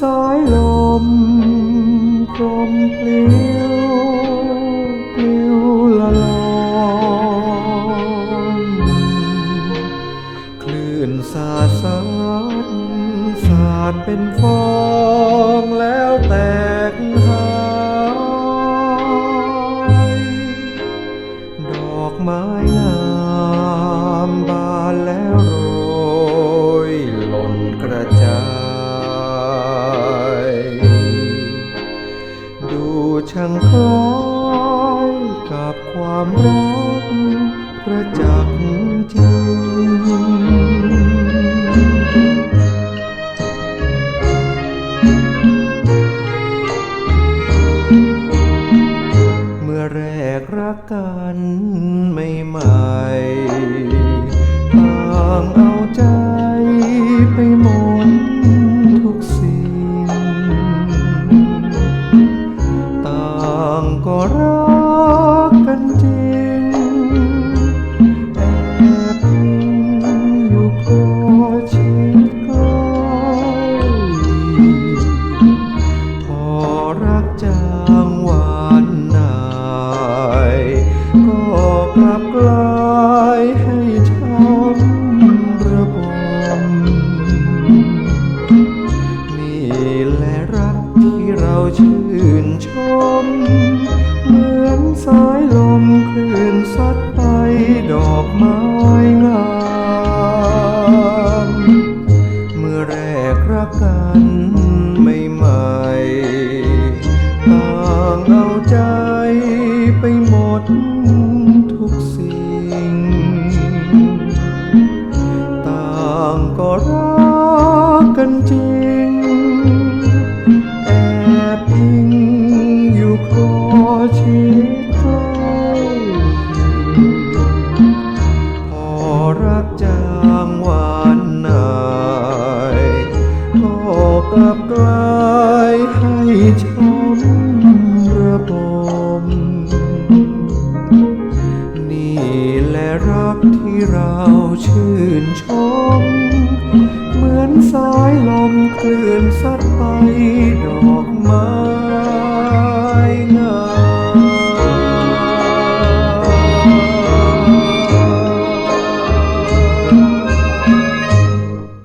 สายลมกลมเกลียวเปลิวละลอนคลื่นสาดซัดสาดเป็นฟอ ช่างคล้ายกับความรักประจักษ์จริงเมื่อแรกรักกันไม่ใหม่ๆต่างเอาใจไปหมด ก็รักกันจริงแอบอยู่คอชิดใกล้พอรักจางหวานนาย ก็กลับกลาย คลื่นซัดไปดอกไม้งาม เมื่อแรกรักกันไม่ใหม่ๆต่างเอาใจไปหมดทุกสิ่ง ต่างก็รักกันจริง ลายให้ช้ำระบม นี่แหละรักที่เราชื่นชม เหมือนสายลมคลื่นซัดไปดอกไม้